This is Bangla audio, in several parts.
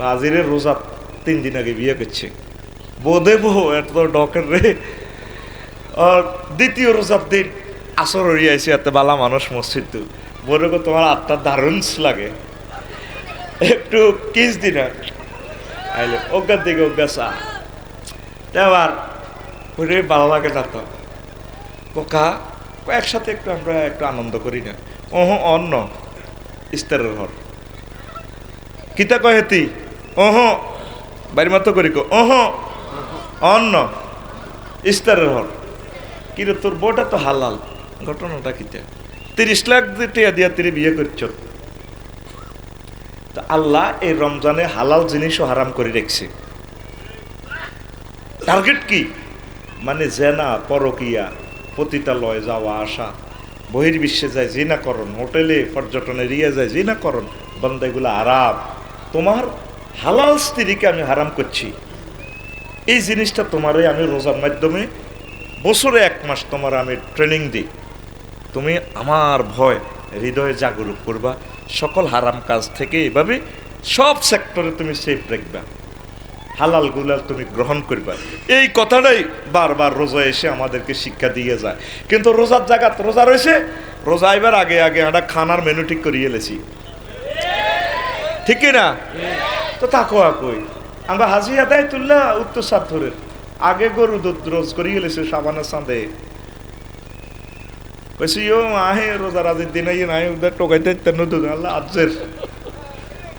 নাজিরের রোজা তিন দিন আগে বিয়ে করছে। বোধে বউ এত ডকের রে। আর দ্বিতীয় রোজার দিন আসর হইয়াছে এত বালা মানুষ মসজিদ। বলে তোমার আত্মা দারুণ লাগে। একটু কিস দিনা আইলে, অজ্ঞার দিকে অজ্ঞা চা। তা আবার, ওরে ভালো লাগে না তো কোকা একসাথে একটু আমরা একটু আনন্দ করি না। ওহ অন্য ইস্তারের ঘর। কিতা কয় হেতি? ওহ বাড়ি মতো করি কো, ওহ অন্য ইস্তারের ঘর কিরে তোর বউটা তো হালাল, ঘটনাটা কিতা তিরিশ লাখ টিয়া দিয়া তিরি বিয়ে করছ তা আল্লাহ এই রমজানে হালাল জিনিসও হারাম করে রেখছে। টার্গেট কি? মানে জেনা, পরকিয়া পতিতালয় যাওয়া, আসা, বহির্বিশ্বে যায় জিনাকরণ হোটেলে পর্যটনে এরিয়া যায় জিনাকরণ বন্দাগুলো আরাম। তোমার হালাল স্ত্রীকে আমি হারাম করছি। এই জিনিসটা তোমারই আমি রোজার মাধ্যমে বছরে এক মাস তোমার আমি ট্রেনিং দিই। তুমি আমার ভয়, হৃদয়ে জাগরুক করবা। সকল হারাম কাজ থেকে এভাবে সব সেক্টরে তুমি সেফ রাখবা। হালাল গুলাল তুমি গ্রহণ করবা। এই কথাটাই বারবার রোজা এসে আমাদেরকে শিক্ষা দিয়ে যায়। কিন্তু রোজার জায়গা রোজা রয়েছে। রোজা এবার আগে আগে একটা খানার মেনু ঠিক করিয়ে এলেছি ঠিক না তো তাকো কই? আমরা হাজি আদায় তুললা উত্তর সাথরের আগে গরু দুধ রোজ করিয়ে এলেছে সাবানের সাঁদে কইছি, ও আহে রোজা রাজির দিন আইয়ে নাই ওদের টোকাইতে তেন দুধ, আল্লাহ আজের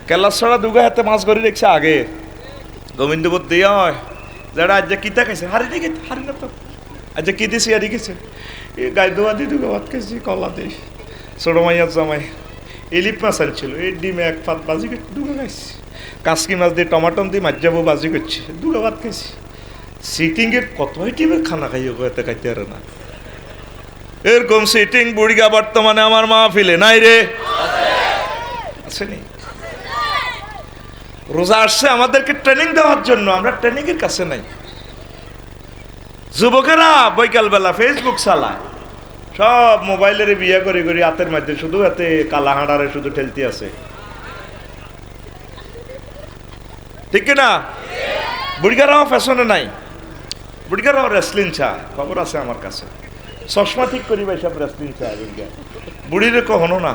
কেলাস ছড়া দুগা হাতে মাছ করে রেখছে আগে। গোবিন্দবোধ দিয়া হয়। যারা আজ কিতা খাইছে হারি দিকে হারি না তো। আজ কি দিছি হারি গেছে এ গাই দোয়া দি দুগা ভাত খাইছি, কলা দি। ছোট মাইয়ার জামাই, ইলিপ মাছ আনছিল, এই ডিমে এক পাত বাজি করে দুগা খাইছি। কাসকি মাছ দিয়ে টমাটম দিয়ে মাছ যাব বাজি করছি। দুগা ভাত খাইছি। সিটিংয়ে কত টিমের খানা খাইও এতে খাইতে আর না। এরকম সিটিং বুড়িগা বর্তমানে আমার মা ফিলে নাই রে। আসেনি রোজা আসছে, আমাদেরকে ট্রেনিং দেওয়ার জন্য, আমরা ট্রেনিং এর কাছে নাই। যুবকেরা বৈকাল বেলা ফেসবুক চালায়। সব মোবাইলের বিয়ে করে করে, হাতের মধ্যে শুধু হাতে কালা হাঁড়ারে শুধু ঠেলতে আছে। ঠিক না বুড়িগারাও ফ্যাশনে নাই। বুড়িগারাও রেসলিং চা, খবর আছে আমার কাছে। চশমা ঠিক করি ভাই সব রেসলিং চায় বুড়িগা বুড়িরে কখনো না।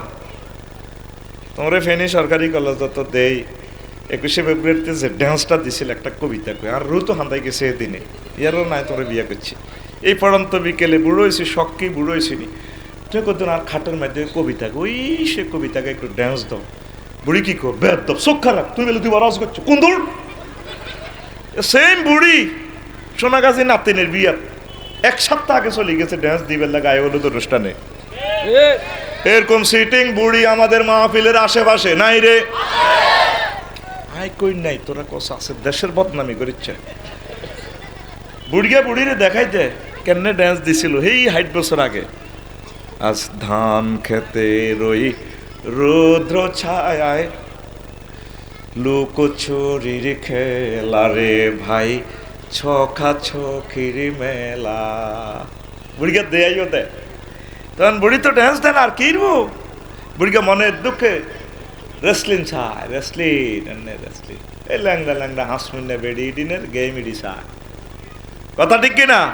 তোমরা ফেনি সরকারি কলেজ তো দেই। একুশে ফেব্রুয়ারিতে যে ড্যান্সটা দিছিল একটা কবিতা কই, আর রু তো হান্দাই গেছে এদিনে। ইয়ারও নাই তোরে বিয়া করছি। এই পড়ন্ত বিকেলে বুড়ো হয়েছি শখকেই বুড়ো হয়েছি নি। তুই কতদিন আর খাটের মাধ্যমে কবিতা ওই সে কবিতাকে একটু ড্যান্স দাও। বুড়ি কি কর বেদ দাও চোখ খারাপ। তুই বলে তুই বরাজ করছ। কোন দূর সেম বুড়ি সোনাগাছি নাতিনের বিয়ার এক সপ্তাহ আগে চলে গেছে ড্যান্স দিবেন গায়ে হলুদ অনুষ্ঠানে। এরকম সিটিং বুড়ি আমাদের মাহফিলের আশেপাশে। নাই রে। আই কই নাই, তোরা কস আছে, দেশের বদনামি করিচ্ছে। বুড়িয়া বুড়িরে দেখাইতে কেমনে ড্যান্স দিছিল। এই হাইট বছর আগে। আজ ধান খেতে রই রৌদ্র ছায় লুকোচুরির খেলা রে ভাই ছখা ছখির মেলা। বুড়িকে দেয়াইও দে তখন বুড়ি তো ড্যান্স দেন আর কি রবো বুড়িকে মনের দুঃখে রেসলিং চায় রেসলিং এনে রেসলিং এই ল্যাংদা ল্যাংদা হাসমিনে বেডি ইডিনের গেম ইডি চায় কথা ঠিক কি না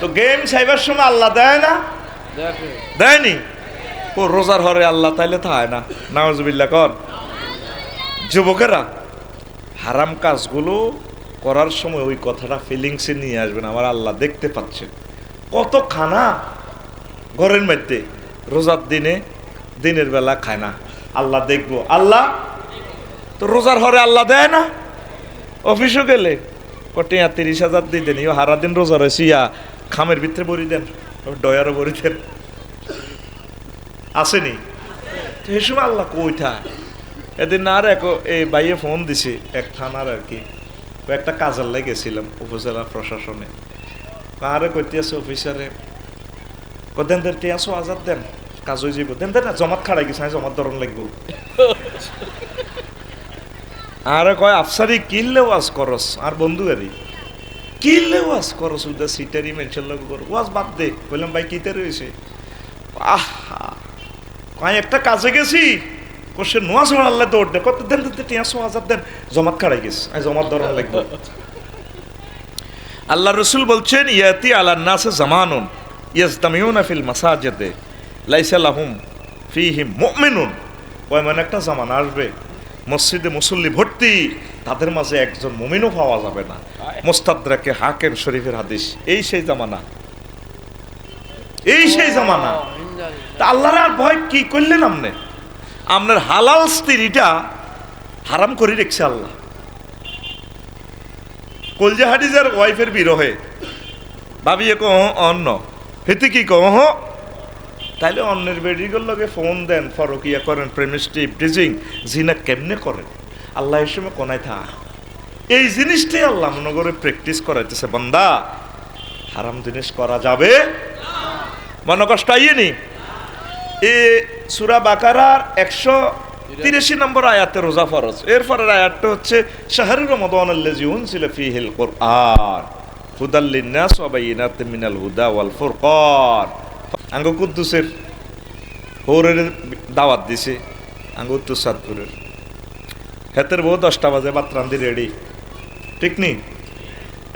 তো গেম চাইবার সময় আল্লাহ দেয় না? দেয়নি? ও রোজার হরে আল্লাহ, তাইলে তো হয় না। নাওজবিল্লা কর। যুবকেরা, হারাম কাজগুলো করার সময় ওই কথাটা ফিলিংসে নিয়ে আসবেন, আমার আল্লাহ দেখতে পাচ্ছেন। কত খানা ঘরের মধ্যে রোজার দিনে, দিনের বেলা খায় না। আল্লাহ দেখব। আল্লাহ? তো রোজার হরে আল্লাহ দেয় না। অফিসও গেলে, কটিয়া তিরিশ হাজার দিয়ে দেন ইও হারা দিন রোজা রয়েছে, ইয়া খামের ভিতরে ভরি দেন, ডয়ারও ভরি দেন। আসেনি। তো আল্লাহ কইটা এদিন আর এক এই বাইয়ে ফোন দিছে, এক থানার আর কি। একটা কাজের লাই গেছিলাম উপজেলা প্রশাসনে। আরে কইতে আছে অফিসারে কদেন দেন তে আসো আজাদ দেন, কাজ হয়ে যাব দেন দেন জমাত খাড়াই গেছে জমাত ধরন লাগবো। আরে কয়, আফসারি কিনলে ওয়াজ করস? আর বন্ধু আরে কিনলে ওয়াজ করস? উদা সিটারি মেনশন লোক ওয়াজ বাদ দে। বললাম ভাই, কিতে রয়েছে আহা একটা কাজে গেছি কোষে নোয়া আল্লাহ দৌড় দে কত দেন দেন টিয়া হাজার দেন জমাত কাড়াই গেছে আমি জমাত ধরন লাগবে। আল্লাহ রসুল বলছেন ইয়াতি আল্লাহ নাসে জামানুন ইয়াজদামিউনা ফিল মাসাজিদে লাইসা লাহুম ফিহিম মুমিনুন। মানে একটা জামানা আসবে মসজিদে মুসল্লি ভর্তি তাদের মাঝে একজন মুমিনও পাওয়া যাবে না। মোস্তাদ্রাকে হাকেম শরীফের হাদিস এই সেই জামানা এই সেই জামানা। তা আল্লাহর আর ভয় কি করলেন আপনি? আপনার হালাল স্ত্রীটা হারাম করে রেখছে আল্লাহ। কলজা হাডিজার ওয়াইফের বিরহে। ভাবিয়ে কহ অন্য হেতে কি কহ তাইলে অন্যের বেডিগুলোর লগে ফোন দেন, ফরকিয়া করেন প্রেমিস্টিভ টিজিং জিনা কেমনে করেন? আল্লাহ হিসেবে কোনায় থা। এই জিনিসটাই আল্লাহ মনে করে প্র্যাকটিস করাইতেছে, বন্দা। হারাম জিনিস করা যাবে? মনে কষ্ট আইয়েনি এ সুরা বাকারার একশো তিরাশি নম্বর আয়াতে রোজা ফরজ। এর পরের আয়াতটা হচ্ছে শাহরুর রমাদান আল্লাজি উনসিলা ফিহিল কোরআন হুদাল্লিন নাস ওয়া বাইয়িনাতিন মিনাল হুদা ওয়াল ফুরকান। আঙ্গ কুদ্দুসের হৌরের দাওয়াত দিছে, আঙ্গ উত্তর সাদপুরের হেতের বউ দশটা বাজে বাতরান্দি রেডি। ঠিক নি?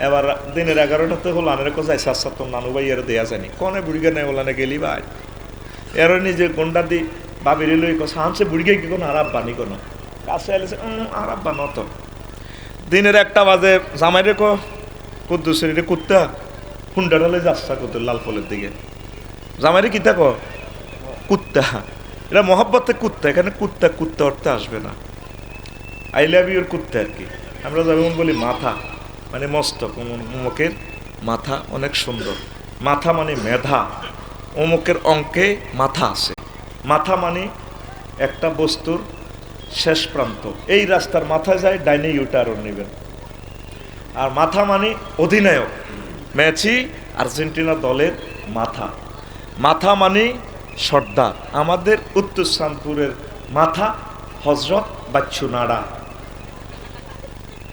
এবার দিনের এগারোটাতে হলো আনের কোথায় সাত তো নানু ভাই এর দেয়া জানি কনে বুড়িগে নেই ওলানে গেলি ভাই? এর নিজে কোনটা দি বাবির লই কো সামসে বুড়িগে কি কোনো আরাব বানি কোনো? কাছে এলেছে আরাব বানো তো দিনের একটা বাজে জামাইরে কো, কুদ্দুসের রে কুত্তা হুন্ডা ঢালে যাচ্ছা কত লাল ফলের দিকে। জামাইরে কিতা কো কুত্তা এটা মহব্বতে কুত্তা, এখানে কুত্তা কুত্তা অর্থে আসবে না। আই লাভ ইউর কুত্তা আর কি। আমরা যেমন বলি মাথা মানে মস্তক অমুকের মাথা অনেক সুন্দর। মাথা মানে মেধা। অমুকের অঙ্কে মাথা আছে। মাথা মানে একটা বস্তুর শেষ প্রান্ত। এই রাস্তার মাথায় যায়, ডাইনে ইউটারন নেবেন। আর মাথা মানে অধিনায়ক। ম্যাচি আর্জেন্টিনা দলের মাথা। মাথা মানে সর্দার। আমাদের উত্তর শান্তপুরের মাথা হজরত বাচ্চু নাড়া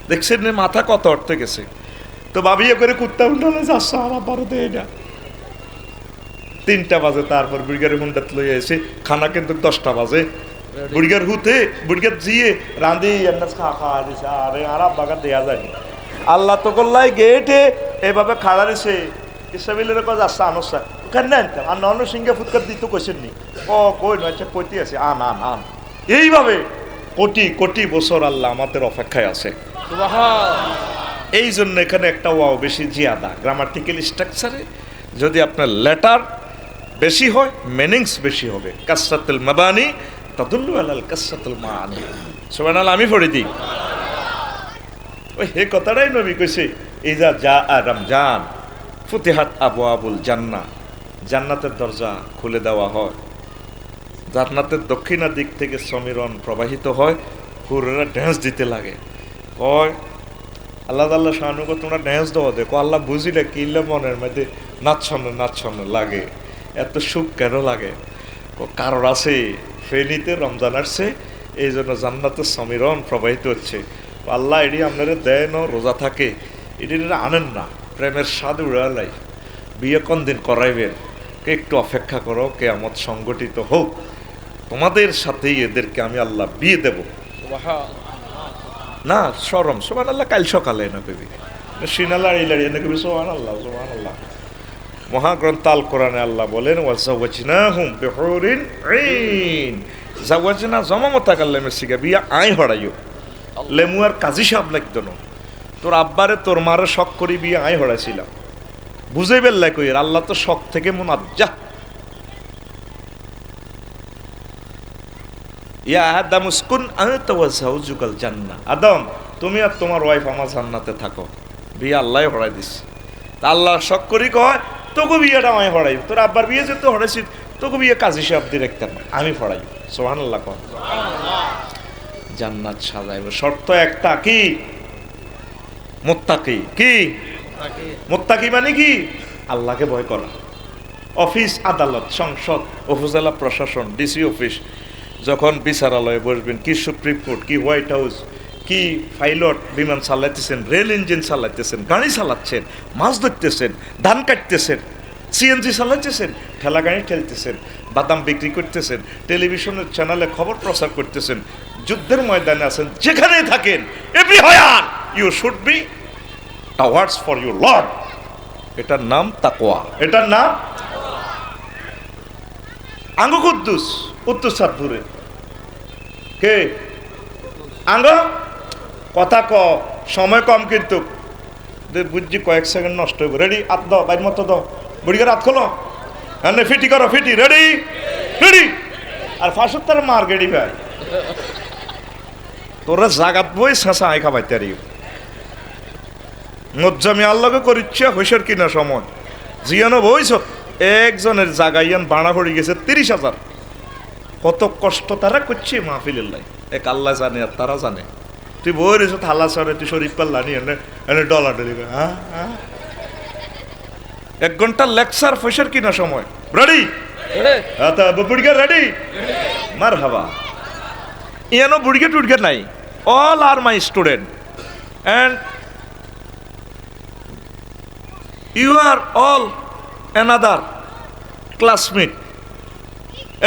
দেখছেন মাথা কত অর্থে গেছে। তো ভাবিয়ে করে কুত্তা উন্ডালে যাচ্ছে আমার ভারতে এটা? তিনটা বাজে তারপর বুড়িগারের হুন্ডাত লই এসে খানা কিন্তু দশটা বাজে। বুড়িগার হুতে বুড়িগার জিয়ে রাঁধি এন্নাস খা খাওয়া দিছে আরে আরাম বাগা দেয়া যায় আল্লাহ তো করলাই গেটে এভাবে খাড়া দিছে। ইসাবিলের কাজ আসছে আনসা ওখানে না আনতাম? আর নন সিংহে ফুটকার দিত কোশেন নি? ও কই নয় আচ্ছা কইতে আছে আন আন আন। এইভাবে কোটি কোটি বছর আল্লাহ আমাদের অপেক্ষায় আছে। এই জন্য এখানে একটা ওয়াও বেশি জিয়াদা। গ্রামাটিক্যাল স্ট্রাকচারে যদি আপনার লেটার বেশি হয় মিনিংস বেশি হবে। কাসাতুল মাবানি তাদুল্লু আলাল কাসাতুল মানি সুবহানাল্লাহ, আমি পড়ে দিই। ওই হে কথাটাই নবী কইছে এই যা যা রমজান, ফুতিহাত আবু আবুল জান্না জান্নাতের দরজা খুলে দেওয়া হয়। জান্নাতের দক্ষিণা দিক থেকে সমীরণ প্রবাহিত হয়, হুরেরা ড্যান্স দিতে লাগে। কয়, আল্লাহ আল্লাহ শাহানুকে তোমরা ড্যান্স দেওয়া দেখো। আল্লাহ বুঝিলে কিনলে মনের মধ্যে নাচ্ছন্ন নাচ্ছন্ন লাগে। এত সুখ কেন লাগে? কারণ আছে ফেনীতে রমজান আসছে এই জন্য জান্নাতের সমীরণ প্রবাহিত হচ্ছে। আল্লাহ এটি আপনারা দেয় না রোজা থাকে। এটি আনেন না প্রেমের স্বাদ উড়ালাই বিয়ে কোন দিন করাইবেন? কে একটু অপেক্ষা করো কে কেয়ামত সংগঠিত হোক। তোমাদের সাথেই এদেরকে আমি আল্লাহ বিয়ে দেব। না সরম। সোমান আল্লাহ কাল সকালে না কবি সিনালা ইলাড়ি এনে কবি সোমান আল্লাহ সোমান আল্লাহ মহাগ্রন্থ আল কোরআনে আল্লাহ বলেন ওয়াজাওয়াজনা হুম বিহুরিন আইন জাওয়াজনা জমামতা কাল্লামে সিগা বিয়া আই হড়াইও। লেমু আর কাজী সাহেব লাগতো না। তোর আব্বারে তোর মারে শখ করি বিয়ে আই হড়াইছিলাম। বুঝে বেল্লাই কই আল্লাহ তো শখ থেকে মুনাজ্জা। ইয়া আদম উসকুন আনতা ওয়া জাওজুকাল জান্নাহ। আদম, তুমি আর তোমার ওয়াইফ আমার জান্নাতে থাকো। বিয়ে আল্লাহ হড়াই দিস তা আল্লাহ শখ করি কয় তোকে বিয়েটা আমি হড়াই তোর আব্বার বিয়ে যেহেতু হড়াইছি তোকে বিয়ে কাজী সাহেব ডিরেক্টর আমি হড়াই সোহান আল্লাহ কন। জান্নাত সাজাইব। শর্ত একটা কি? মোত্তাকি। কি? মোত্তাকি মানে কি? আল্লাহকে ভয় করা। অফিস আদালত সংসদ উপজেলা প্রশাসন ডিসি অফিস যখন বিচারালয়ে বসবেন কি সুপ্রিম কোর্ট কি হোয়াইট হাউস কি পাইলট বিমান চালাইতেছেন, রেল ইঞ্জিন চালাইতেছেন, গাড়ি চালাচ্ছেন, মাছ ধরতেছেন, ধান কাটতেছেন, সিএনজি চালাইতেছেন ঠেলা গাড়ি ঠেলতেছেন, বাদাম বিক্রি করতেছেন, টেলিভিশনের চ্যানেলে খবর প্রচার করতেছেন, যুদ্ধের ময়দানে আছেন, যেখানেই থাকেন, everywhere, you should be towards for your lord. এটার নাম তাকোয়া এটার নাম আঙ্গ কুদ্দুস উত্তর সাতপুরে। কে? আঙ্গ? কথা ক, সময় কম কিন্তু। দে, বুঝছি, কয়েক সেকেন্ড নষ্ট হইব। রেডি আত দাও বাইর মতো দাও বুড়িকে রাত খোলো। হ্যাঁ ফিটি করো, ফিটি। রেডি রেডি আর ফাঁসত্তর মার গেডি ভাই তোরা জাগাত বই শেষা আই খাবাইতে আর মজ্জামি আল্লাহকে করিচ্ছে, হইসের কিনা সময়? জিয়ানো বইছ, একজনের জাগাইয়ান বাড়া পড়ে গেছে তিরিশ হাজার। কত কষ্ট তারা করছে মাহফিলের লাই। এক আল্লাহ জানে আর তারা জানে। তুই বই রেছো থালা সরে তুই শরীফ পাল্লা নিয়ে এনে ডলার ডলি হ্যাঁ? হ্যাঁ? এক ঘণ্টা লেকচার পয়সার কিনা সময়? রেডি আতা বুড়িকে রেডি মার হাবা ইয়ানো বুড়িকে টুড়কে নাই। All are my student and you are all another classmate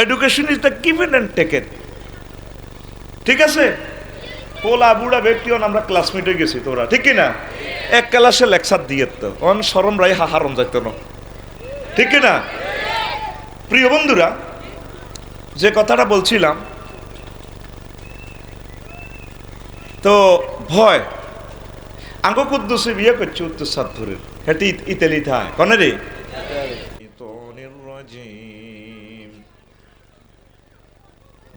education is the given and taken ঠিক আছে? পোলা বুড়া ব্যক্তিও আমরা ক্লাসমেট গেছি তোরা, ঠিক কি না এক ক্লাসে লেকচার দিয়ে তো অন সরম রাই হাহারম যাইত না। ঠিক কি না প্রিয় বন্ধুরা, যে কথাটা বলছিলাম, তো ভয়। আঙ্গ কুদ্দুসে বিয়ে করছে উত্তর সাতপুরের। হেটি ইতালি থায়। কনে রে?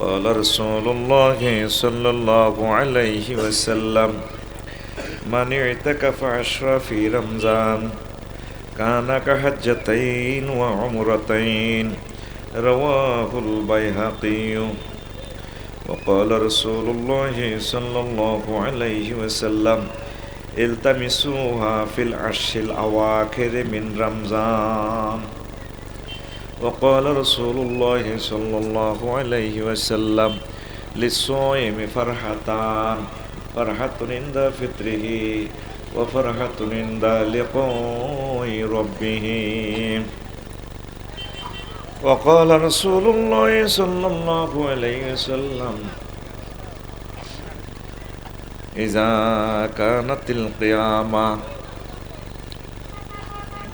قال رسول الله صلى الله عليه وسلم من اعتكف عشرة في رمضان كان كحجتين وعمرتين. رواه البيهقي. وقال رسول الله صلى الله عليه وسلم التمسوها في العشر الأواخر من رمضان. وقال رسول الله صلى الله عليه وسلم للصائم فرحتان. فرحة عند فطره وفرحة عند لقاء ربه. وقال رسول الله صلى الله عليه وسلم إذا كانت القيامة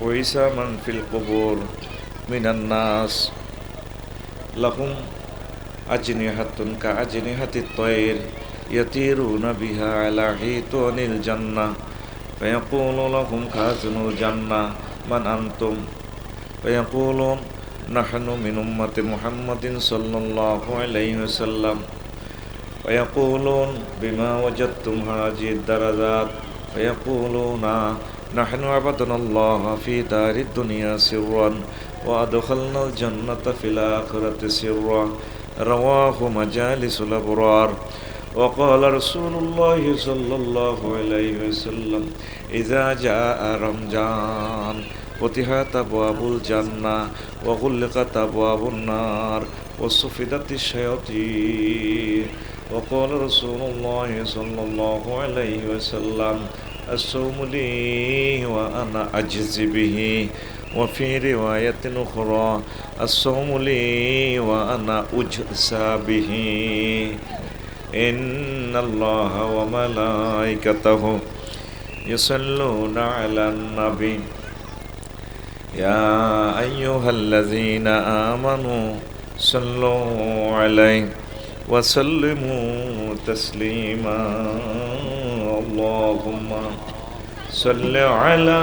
بعث من في القبور. من الناس لهم أجنحة كأجنحة الطير يطيرون بها على حيطان الجنة فيقول لهم خازن الجنة من أنتم فيقولون نحن من أمة محمد صلى الله عليه وسلم ويقولون بما وجدتم هذه الدرجات فيقولون نحن عبدنا الله في دار الدنيا سرا وأدخلنا الجنة في الآخرة سرا رواه مجالس الأبرار وقال رسول الله صلى الله عليه وسلم إذا جاء رمضان فتحت أبواب الجنة وغلقت أبواب النار وصفدت الشياطين وقال رسول الله صلى الله عليه وسلم الصوم لي وأنا أجزي به وفي رواية أخرى الصوم لي وأنا أجزى به. إن الله وملائكته يصلون على النبي. يا أيها الذين آمنوا صلوا عليه وسلموا تسليما. اللهم صل على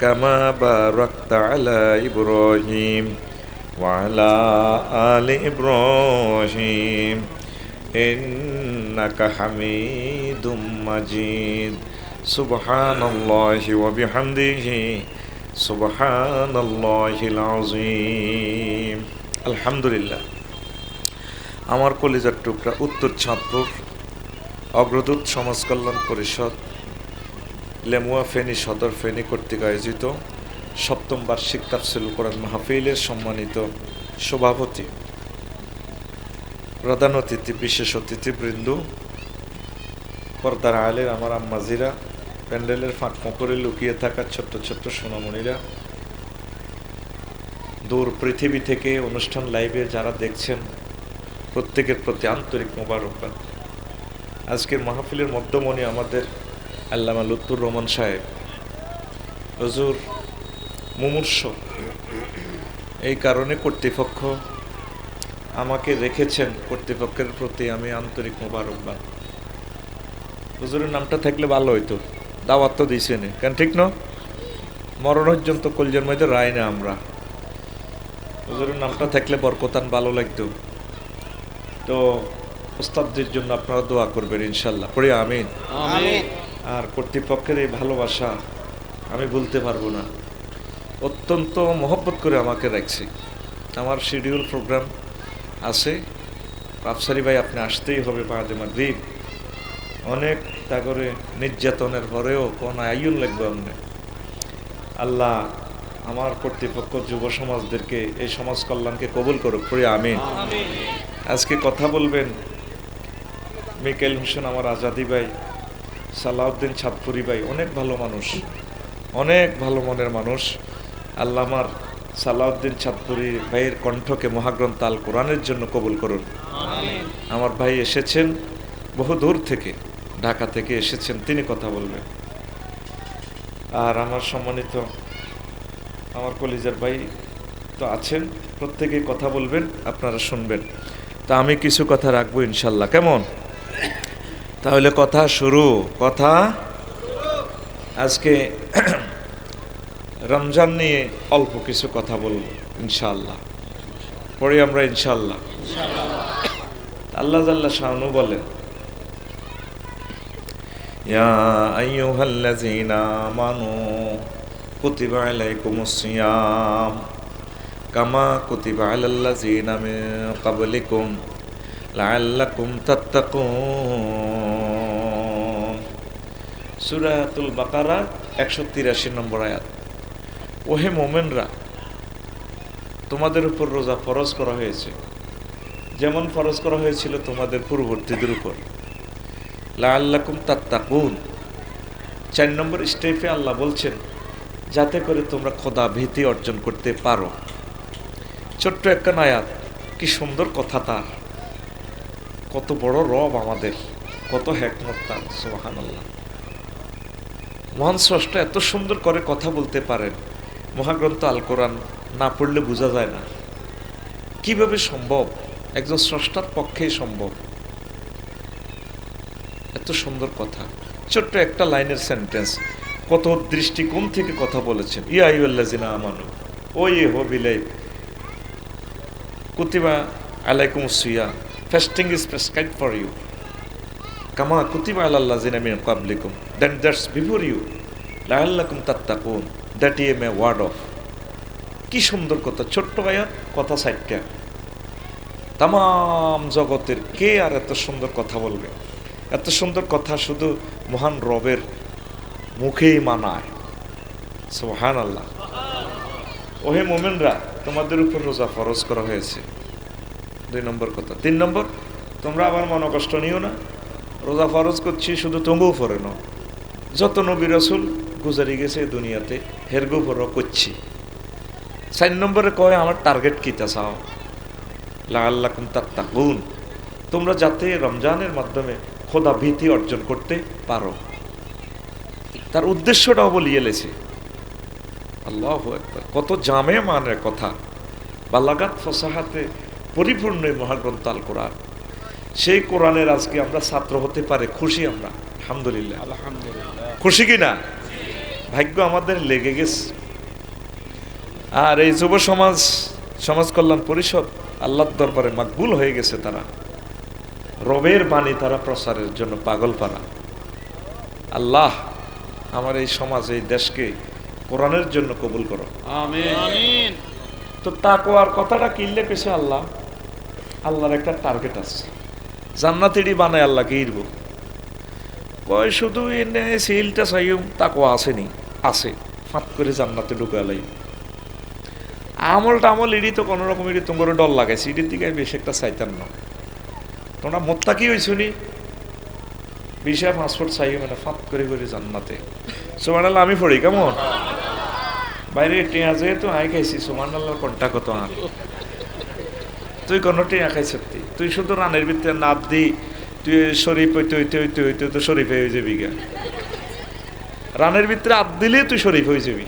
كما باركت على إبراهيم وعلى آل إبراهيم إنك حميد مجيد سبحان الله وبحمده سبحان الله العظيم الحمد لله আমার কলিজার টুকরা উত্তর চাঁদপুর অগ্রদূত সমাজ কল্যাণ পরিষদ লেমুয়া ফেনী সদর ফেনী কর্তৃক আয়োজিত সপ্তম বার্ষিক তাফসিল কোরআন মাহফিলের সম্মানিত সভাপতি, প্রধান অতিথি, বিশেষ অতিথিবৃন্দ, পর্দার আলের আমার আম্মাজিরা, প্যান্ডেলের ফাঁক ফোঁকরে লুকিয়ে থাকা ছোট্ট ছোট্ট সোনামণিরা, দূর পৃথিবী থেকে অনুষ্ঠান লাইভে যারা দেখছেন, প্রত্যেকের প্রতি আন্তরিক মোবারকবাদ। আজকের মাহফিলের মধ্যমণি আমাদের আল্লামা লুৎফুর রহমান সাহেব। হজুর, মুমূর্ষ। এই কারণে কর্তৃপক্ষ আমাকে রেখেছেন। কর্তৃপক্ষের প্রতি আমি আন্তরিক মোবারকবাদ। হুজুরের নামটা থাকলে ভালো হইতো। দাওয়াত তো দিয়েছেন কেন ঠিক না? মরণ পর্যন্ত কলজের মধ্যে রায় না আমরা। হুজুরের নামটা থাকলে বরকতান ভালো লাগতো। তো ওস্তাদদের জন্য আপনারা দোয়া করবেন ইনশাল্লাহ। পড়ে আমিন। আমিন। আর কর্তৃপক্ষের এই ভালোবাসা আমি বলতে পারব না। অত্যন্ত মহব্বত করে আমাকে রাখছে আমার শিডিউল প্রোগ্রাম আছে। আফসারি ভাই আপনি আসতেই হবে বাদে মাগরিব। অনেক তা করে নির্যাতনের পরেও কোন আইন লাগবে আপনি আল্লাহ আমার কর্তৃপক্ষ যুব সমাজদেরকে এই সমাজ কল্যাণকে কবুল করুক। পড়ে আমিন। আজকে কথা বলবেন মিকেল হোসেন আমার আজাদি ভাই। সালাউদ্দিন ছাদপুরি ভাই অনেক ভালো মানুষ। অনেক ভালো মনের মানুষ। আল্লাহ আমার সালাউদ্দিন ছাদপুরি ভাইয়ের কণ্ঠকে মহাগ্রন্থ আল কোরআনের জন্য কবুল করুন। আমার ভাই এসেছেন বহু দূর থেকে ঢাকা থেকে এসেছেন তিনি কথা বলবেন। আর আমার সম্মানিত আমার কলিজার ভাই তো আছেন প্রত্যেকেই কথা বলবেন আপনারা শুনবেন। তা আমি কিছু কথা রাখব ইনশাল্লাহ কেমন? তাহলে কথা শুরু, কথা আজকে রমজান নিয়ে অল্প কিছু কথা বলব ইনশাল্লাহ পরে আমরা ইনশাল্লাহ আল্লাহ জাল্লা শাহানু বলেন কামা ক্বাবলিকুম লাআল্লাকুম তাত্তাকুন। সূরাতুল বাকারা 183 নম্বর আয়াত। ওহে মোমেনরা, তোমাদের উপর রোজা ফরজ করা হয়েছে। যেমন ফরজ করা হয়েছিল তোমাদের পূর্ববর্তীদের উপর। লাল্লাকুম তাত্তাকুন। চার নম্বর স্টেপে আল্লাহ বলছেন, যাতে করে তোমরা খোদা ভীতি অর্জন করতে পারো। ছোট্ট একটা নায়াত কি সুন্দর কথা তার। কত বড় রব আমাদের, কত হ্যাকমত তার সোহান আল্লাহ মহান স্রষ্টা এত সুন্দর করে কথা বলতে পারেন। মহাগ্রন্থ আল কোরআন না পড়লে বোঝা যায় না। কীভাবে সম্ভব? একজন স্রষ্টার পক্ষেই সম্ভব। এত সুন্দর কথা। ছোট্ট একটা লাইনের সেন্টেন্স কত দৃষ্টিকোণ থেকে কথা বলেছেন। ইয়া ইউল্লাজিনা আমানু, ও ইয়ে হো বিলাই কুতিবা আলাইকুম সুইয়া fasting is prescribe for you কামা কুতিবা আল্লাহ জিনা মিন কাবলিকুম দেন দ্যাটস বিফোর ইউ লাআল্লাকুম তাত্তাকুন দ্যাট ইএম এ ওয়ার্ড অফ কি সুন্দর কথা, ছোট্ট আয়াত কথা সাইটটা তাম জগতের কে আর এত সুন্দর কথা বলবে? এত সুন্দর কথা শুধু মহান রবের মুখেই মানায়। সোহান আল্লাহ ওহে মোমেনরা, তোমাদের উপর রোজা ফরজ করা হয়েছে। দুই নম্বর কথা। তিন নম্বর, তোমরা আবার মনে কষ্ট নিও না। রোজা ফরজ করছি শুধু তঙ্গু ফরে ন যত নবী রসুল গুজারি গেছে দুনিয়াতে হেরগু ফরও করছি। চার নম্বরে কয়, আমার টার্গেট কিতা চাও? লাল্লাকুম তাত্তাকুন। তোমরা যাতে রমজানের মাধ্যমে খোদা ভীতি অর্জন করতে পারো। তার উদ্দেশ্যটাও বলিয়ে লেছে। আল্লাহ কত জামে মানের কথা। বালাগাত ফসাহাতে পরিপূর্ণ মহাগ্রন্থাল মহাগ্রন্থ কোরআন সেই কোরআনের আজকে আমরা ছাত্র হতে পারে, খুশি আমরা। আলহামদুলিল্লাহ। খুশি কি না? ভাগ্য আমাদের লেগে গেছে। আর এই যুব সমাজ সমাজ কল্যাণ পরিষদ আল্লাহর দরবারে মাকবুল হয়ে গেছে তারা। রবের বাণী তারা প্রচারের জন্য পাগল পারা। আল্লাহ আমার এই সমাজ এই দেশকে কোরআনের জন্য কবুল করো। তো তাকওয়ার কথাটা কিনলে পেছে আল্লাহ। আল্লাহর একটা টার্গেট আছে। জান্নাতেরই বানায় আল্লাহকে ইরব। কয়, শুধু এনে সিলটা চাইম তাকওয়া আসেনি আছে। ফাঁত করে জান্নাতে ঢুকালাই আমল টামল ইডি তো কোনো রকম ইডি তোমার ডর লাগাইছে ইডির দিকে বেশি একটা চাইতাম না। তোমরা মোত্তা কি হয়েছ নি? বিশা পাসপোর্ট চাই মানে ফাঁত করে করে জান্নাতে। সোমানাল্লাহ আমি পড়ি কেমন? বাইরে টিয়া যেহেতু আই খাইছি সোমান আল্লাহর কন্টা কত আর তুই কোনো টিয়া খাইছ তুই শুধু রানের ভিতরে নাপ দি তুই শরীফ হইতে হইতে হইতে হইতে তো শরীফ হয়ে যাবি গা রানের ভিতরে আপ দিলে তুই শরীফ হয়ে যাবি।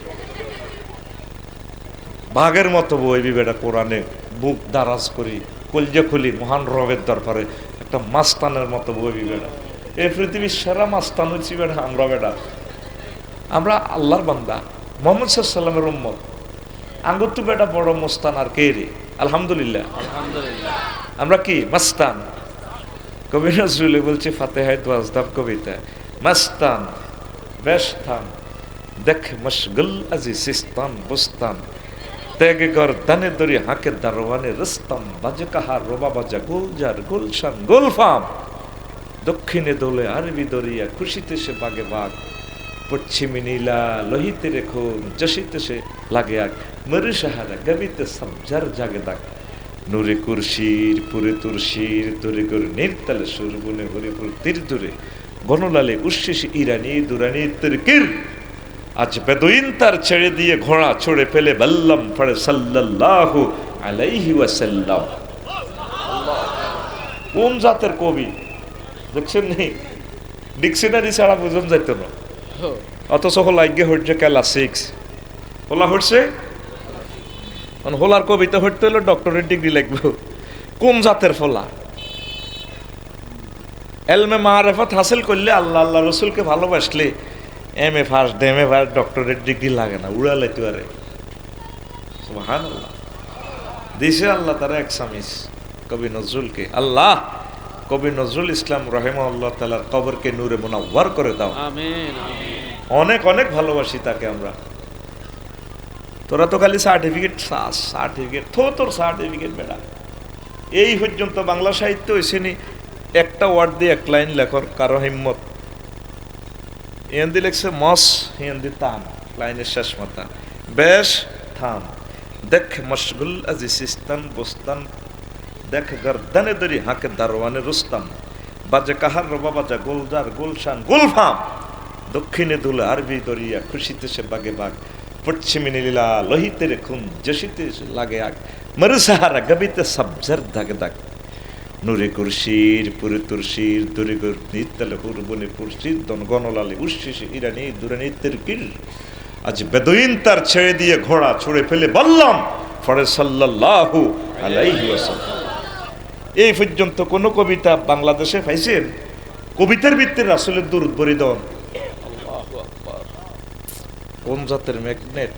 বাঘের মতো বইবি বেটা কোরআনে বুক দারাজ করি কলজা খুলি মহান রবের দরবারে একটা মাস্তানের মতো বইবি বেটা। এই পৃথিবীর সেরা মাস্তান হচ্ছি বেটা আমরা বেটা। আমরা আল্লাহর বান্দা মোহাম্মদ সাল্লামের উম্মত। আঙ্গুর তো বেটা বড় মোস্তান আর কে রে? আলহামদুলিল্লাহ। আলহামদুলিল্লাহ। আমরা কি? মাস্তান। কবি নজরুলে বলছে, ফাতেহায় দোয়াজদাব কবিতা। মাস্তান, বেশতান, দেখ মশগুল আজি সিস্তান, বুস্তান। তেগে গর দানে দরি হাকে দারোয়ানে রস্তম। বাজে কাহা রোবা বাজা গুলজার গুলশান গুলফাম দক্ষিণে দোলে আরবি দরিয়া, খুশিতে সে বাগে বাগ। পশ্চিমে নীলা লোহিতে রেখো যশিতে সে লাগে আগ। মরু সাহারা গবিতে সবজার জাগে দাগ। নুরে কুরশির পুরে তুরশির দূরে করে নির্তালে সুরবনে হরিপুর তীর দূরে গণলালে উচ্ছিস ইরানি দুরানি তিরকির। আজ বেদুইন তার ছেড়ে দিয়ে ঘোড়া ছড়ে ফেলে বল্লম ফড়ে সাল্লাল্লাহু আলাইহি ওয়াসাল্লাম। কোন জাতের কবি? দেখছেন নি? ডিকশনারি ছাড়া বুঝন যাইতো না। অথচ হল আজ্ঞে হচ্ছে কেলা সিক্স। হোলা হচ্ছে হোলার কবিতা হইতে হলে ডক্টরেট ডিগ্রি লাগবে। কোন জাতের ফলা? এলমে মারেফত হাসিল করলে আল্লাহ আল্লাহ রসুলকে ভালোবাসলে M A first M A first doctorate degree লাগে না উড়ালে তুয়ারে সুবহান আল্লাহ দিছে আল্লাহ তারা এক সামিস কবি নজরুলকে। আল্লাহ কবি নজরুল ইসলাম রহেমা আল্লাহ তালার কবরকে নূরে মোনাওয়ার করে দাও। অনেক অনেক ভালোবাসি তাকে আমরা। তোরা তো খালি সার্টিফিকেট সার্টিফিকেট থো তোর সার্টিফিকেট বেড়া এই পর্যন্ত বাংলা সাহিত্য হয়েছেনি একটা ওয়ার্ড দিয়ে এক লাইন লেখর, কারও হিম্মত। হিন্দি লেখছে মস, হিন্দি তাম লাইনের শেষ মাথা। বেশ, থাম। দেখ মশগুল আজি সিস্তান, বুস্তান। দেখ গর্দানে দরি হাকে দারোয়ানে রুস্তাম বাজে কাহার রবা বাজা গোলজার গুলশান, গুলফাম। দক্ষিণে দুল আরবি দরিয়া, খুশিতে সে বাগে বাগ। পশ্চিমে নীলা লোহিতে খুন জসিতে লাগে আগ মরুসাহারা গবিতে সবজার দাগে দাগ নুরে কুরশির পুরে তুরশির দূরে গুর নিত্তালে হুরবনে পুরশির দন গণলালে উচ্ছিসে ইরানি দুরানি তিরকির আজ বেদুইন তার ছেড়ে দিয়ে ঘোড়া ছুড়ে ফেলে বললাম ফরে সাল্লাল্লাহু আলাইহি এই পর্যন্ত কোন কবিতা বাংলাদেশে পাইছেন কবিতার ভিত্তির আসলে দূর বরিদন আল্লাহু আকবার কোন জাতের ম্যাগনেট?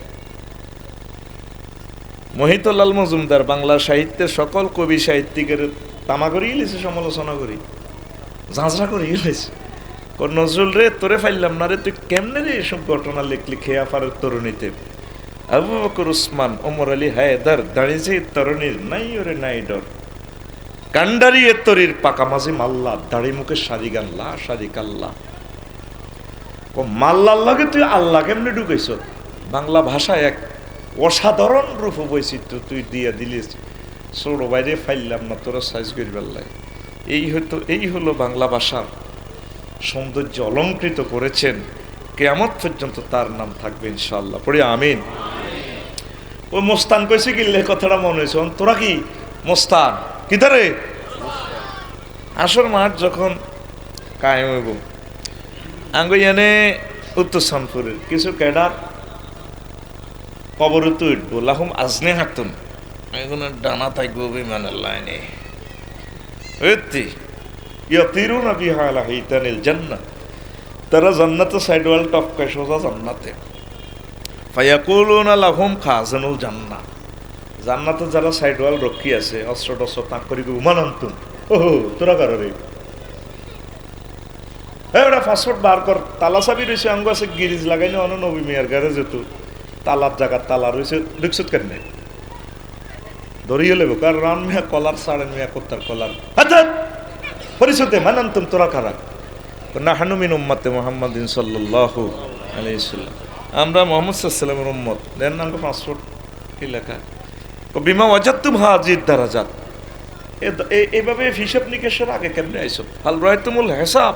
মহিতুলাল মজুমদার বাংলা সাহিত্যের সকল কবি সাহিত্যিকের তামা করিয়ে লিছে সমালোচনা করি। ঝাঁঝরা করিয়ে লিছে কোন নজরুল রে, তোরে ফাইলাম না রে, তুই কেমনে রে এসব ঘটনা লিখলি খেয়া পারের তরুণীতে? আবু বকর, উসমান, ওমর আলী, হায়দার দাঁড়িয়েছে তরুণীর, নাই ওরে, নাই ডর। কান্ডারি এ তরির পাকা মাঝি মাল্লা, দাড়ি মুখে সারি গান সারি কাল্লা। মাল্লার লগে তুই আল্লাহ কেমনে ঢুকেছ বাংলা ভাষা এক অসাধারণ রূপ বৈচিত্র্য তুই দিয়ে দিলিস। ছোট বাইরে ফাইলাম না, তোরা সাইজ করি বেল্লাই এই হয়তো, এই হলো বাংলা ভাষার সৌন্দর্য অলঙ্কৃত করেছেন। কেয়ামত পর্যন্ত তার নাম থাকবে ইনশাল্লাহ পড়ে, আমিন। ওই মোস্তান কইছে কিনলে কথাটা মনে হয়েছে তোরা কি? মোস্তান। কি ধরে আসর মাঠ যখন কায়েম হইব আঙ্গ এনে উত্তর সানপুরের কিছু ক্যাডার কবর তুই লাহুম আজনে হাঁটতুন এগুলো ডানা থাকব বিমানের লাইনে ওইতি ইয়াতিরুনা বিহা আলা হিতানিল জান্নাহ তারা জান্নাতে সাইড ওয়াল টপকায় সোজা জান্নাতে। ফায়াকুলুনা লাহুম খাজানুল জান্নাহ জান্নাতে যারা সাইড ওয়াল রক্ষী আছে, অস্ত্র টস্ত্র তাক করি উমানন্তুম। ওহো, তোরা কারও রে? পাসপোর্ট বার কর। তালা চাবি রয়েছে আঙ্গ আছে, গিরিজ লাগাই না অন্য নবী মেয়ার গারে যেত। তালার জায়গা তালা রয়েছে রিক্সত কেন ধরিয়ে লেবো কার রান মিয়া কলার সাড়েন মিয়া কোত্তার কলার। হাজার! পরিশোধে মানান্তম তোরা খারাপ না হানুমিন উম্মাতে মোহাম্মদিন সাল্লাল্লাহু আলাইহি সাল্লাম। আমরা মোহাম্মদ সাল্লামের উম্মত। দেন না আমাকে পাসপোর্ট কি লেখা? বিমা ওয়াজাত্তুম হাজির দারাজাত। এভাবে হিসাব নিকেশের আগে কেমনে আইসো? হাল রায়তুমুল হেসাব।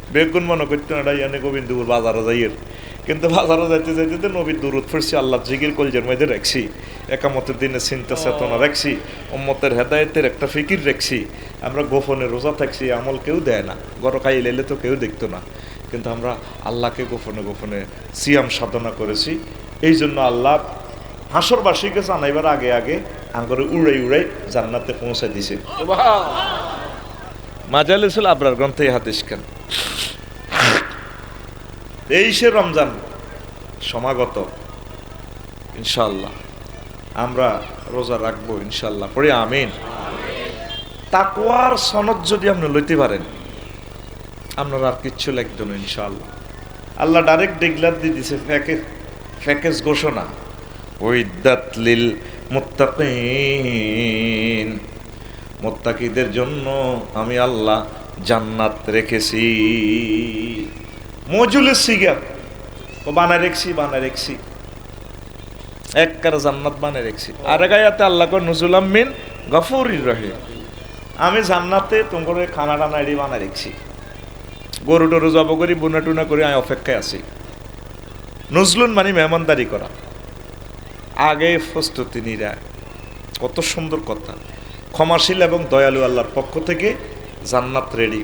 বেগুন মনে করতো না ইয়ানে গোবিন্দপুর বাজারে যাইয়ের। কিন্তু বাজারে যাইতে যাইতে তো নবীর দূরত ফুরছি আল্লাহ জিগির কলজের মধ্যে রাখছি। একামতের দিনে চিন্তা চেতনা রাখছি উম্মতের হেদায়তের একটা ফিকির রাখছি। আমরা গোপনে রোজা থাকছি আমল কেউ দেয় না। গড় খাই লেলে তো কেউ দেখতো না। কিন্তু আমরা আল্লাহকে গোপনে গোপনে সিয়াম সাধনা করেছি। এই জন্য আল্লাহ হাসরবাসীকে জানাইবার আগে আগে আঙ্গরে উড়াই উড়াই জান্নাতে পৌঁছে দিছে। মাজালিসুল আবরার গ্রন্থে হাদিস কেন? সে রমজান সমাগত। ইনশাল্লাহ আমরা রোজা রাখব ইনশাল্লাহ পড়ি আমিন। তাকওয়ার সনদ যদি আপনি লইতে পারেন, আপনার আর কিচ্ছু লাগতো না ইনশাল্লাহ আল্লাহ ডাইরেক্ট ডিগলার দিয়ে দিছে প্যাকেজ প্যাকেজ ঘোষণা। ওইদাত লিল মুত্তাকিন। মোত্তাকিদের জন্য আমি আল্লাহ জান্নাত রেখেছি। মজুলের সিগা ও বানায় রেখছি বানায় রেখছি। এককার জান্নাত বানায় রেখছি। আর গায়াতে আল্লাহ কর নজুল আমিন গফুরির রহিম। আমি জান্নাতে তোমার খানা টানা এড়ি বানায় রেখছি। গরু টরু জব করি, বুনা টুনা করে, আমি অপেক্ষায় আছি। নজলুন মানে মেহমানদারি করা। আগে প্রস্তুতি নিরা। কত সুন্দর কথা। ক্ষমাশীল এবং দয়ালু আল্লাহর পক্ষ থেকে জান্নাত রেডি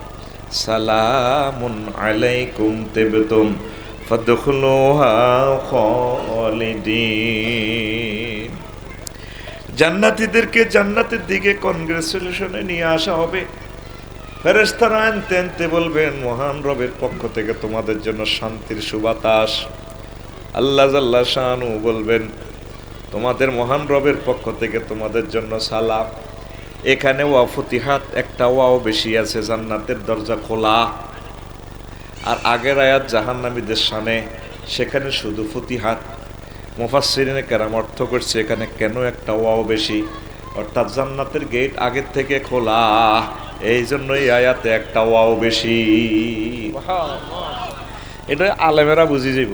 সালামুন আলাইকুম তেবতুম ফদখলুহা খালিদিন। জান্নাতীদেরকে জান্নাতের দিকে কনগ্রেচুলেশনে নিয়ে আসা হবে। ফেরেস্তারা আনতে বলবেন, মহান রবের পক্ষ থেকে তোমাদের জন্য শান্তির সুবাতাস। আল্লাহ জাল্লা শাহানু বলবেন, তোমাদের মহান রবের পক্ষ থেকে তোমাদের জন্য সালাম। এখানে ওয়া ফতিহাত একটা ওয়াও বেশি আছে জান্নাতের দরজা খোলা। আর আগের আয়াত জাহান্নামীদের সামনে সেখানে শুধু ফতিহাত। মুফাসসিরিনে কেরাম অর্থ করছে এখানে কেন একটা ওয়াও বেশি? অর্থাৎ জান্নাতের গেট আগের থেকে খোলা এই জন্যই আয়াতে একটা ওয়াও বেশি। এটা আলেমেরা বুঝি যাইব।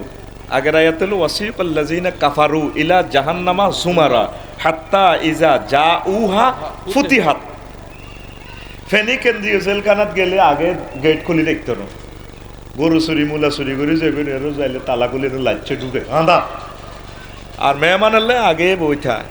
আগের আয়াতে হলো ওয়াসিকুল্লাযিনা কাফারু ইলা জাহান্নামা জুমারা হাত্তা ইজা যা উহা ফুতিহাত। ফেনি কেন্দ্রীয় জেলখানাত গেলে আগে গেট খুলি দেখতো না। গরু চুরি, মূলা চুরি করে যাবে এরও যাইলে তালা খুলি লাইট ঢুকে। আন্দা আর মেহমান আগে বইথায়